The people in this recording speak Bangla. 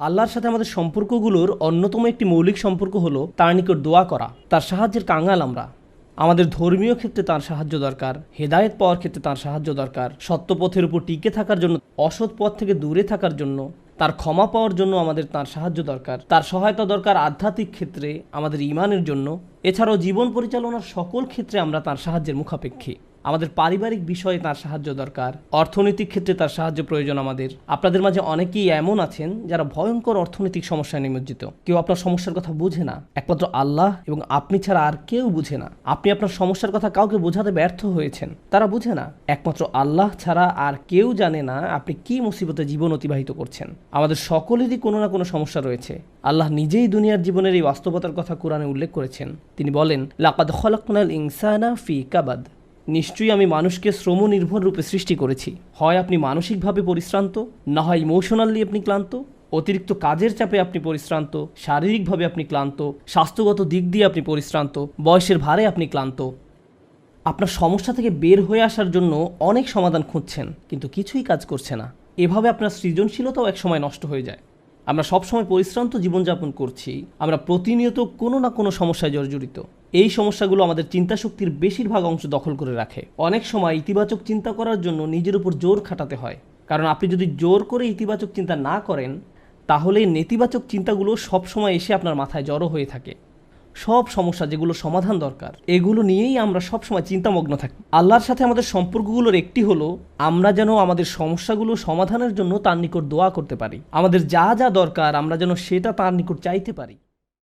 আল্লাহর সাথে আমাদের সম্পর্কগুলোর অন্যতম একটি মৌলিক সম্পর্ক হলো তার নিকট দোয়া করা, তার সাহায্যের কাঙাল আমরা। আমাদের ধর্মীয় ক্ষেত্রে তার সাহায্য দরকার, হেদায়েত পাওয়ার ক্ষেত্রে তার সাহায্য দরকার সত্য পথের উপর টিকে থাকার জন্য, অসৎ পথ থেকে দূরে থাকার জন্য, তার ক্ষমা পাওয়ার জন্য আমাদের তার সাহায্য দরকার। তার সহায়তা দরকার আধ্যাত্মিক ক্ষেত্রে আমাদের ইমানের জন্য। এছাড়াও জীবন পরিচালনার সকল ক্ষেত্রে আমরা তার সাহায্যের মুখাপেক্ষী। আমাদের পারিবারিক বিষয়ে তার সাহায্য দরকার, অর্থনৈতিক ক্ষেত্রে তার সাহায্য প্রয়োজন আমাদের। আপনাদের মাঝে অনেকেই এমন আছেন যারা ভয়ঙ্কর অর্থনৈতিক সমস্যায় নিমজ্জিত। কেউ আপনার সমস্যার কথা বুঝে না, একমাত্র আল্লাহ এবং আপনি ছাড়া আর কেউ বুঝে না। আপনি আপনার সমস্যার কথা কাউকে বোঝাতে ব্যর্থ হয়েছেন, তারা বুঝে না। একমাত্র আল্লাহ ছাড়া আর কেউ জানে না আপনি কি মুসিবতে জীবন অতিবাহিত করছেন। আমাদের সকলেরই কোনো না কোনো সমস্যা রয়েছে। আল্লাহ নিজেই দুনিয়ার জীবনের এই বাস্তবতার কথা কোরআনে উল্লেখ করেছেন। তিনি বলেন, লাকাদ খলাকুনাল ইনসানা ফি কাবাদ। নিশ্চয়ই আমি মানুষকে শ্রম নির্ভর রূপে সৃষ্টি করেছি। হয় আপনি মানসিকভাবে পরিশ্রান্ত, না হয় ইমোশনালি আপনি ক্লান্ত, অতিরিক্ত কাজের চাপে আপনি পরিশ্রান্ত, শারীরিকভাবে আপনি ক্লান্ত, স্বাস্থ্যগত দিক দিয়ে আপনি পরিশ্রান্ত, বয়সের ভারে আপনি ক্লান্ত। আপনার সমস্যা থেকে বের হয়ে আসার জন্য অনেক সমাধান খুঁজছেন, কিন্তু কিছুই কাজ করছে না। এভাবে আপনার সৃজনশীলতাও একসময় নষ্ট হয়ে যায়। আমরা সবসময় পরিশ্রান্ত জীবনযাপন করছি, আমরা প্রতিনিয়ত কোনো না কোনো সমস্যায় জর্জরিত। এই সমস্যাগুলো আমাদের চিন্তাশক্তির বেশিরভাগ অংশ দখল করে রাখে। অনেক সময় ইতিবাচক চিন্তা করার জন্য নিজের উপর জোর খাটাতে হয়। কারণ আপনি যদি জোর করে ইতিবাচক চিন্তা না করেন, তাহলে নেতিবাচক চিন্তাগুলো সবসময় এসে আপনার মাথায় জড়ো হয়ে থাকে। সব সমস্যা যেগুলো সমাধান দরকার, এগুলো নিয়েই আমরা সবসময় চিন্তামগ্ন থাকি। আল্লাহর সাথে আমাদের সম্পর্কগুলোর একটি হলো, আমরা যেন আমাদের সমস্যাগুলো সমাধানের জন্য তার নিকট দোয়া করতে পারি। আমাদের যা যা দরকার, আমরা যেন সেটা তার নিকট চাইতে পারি।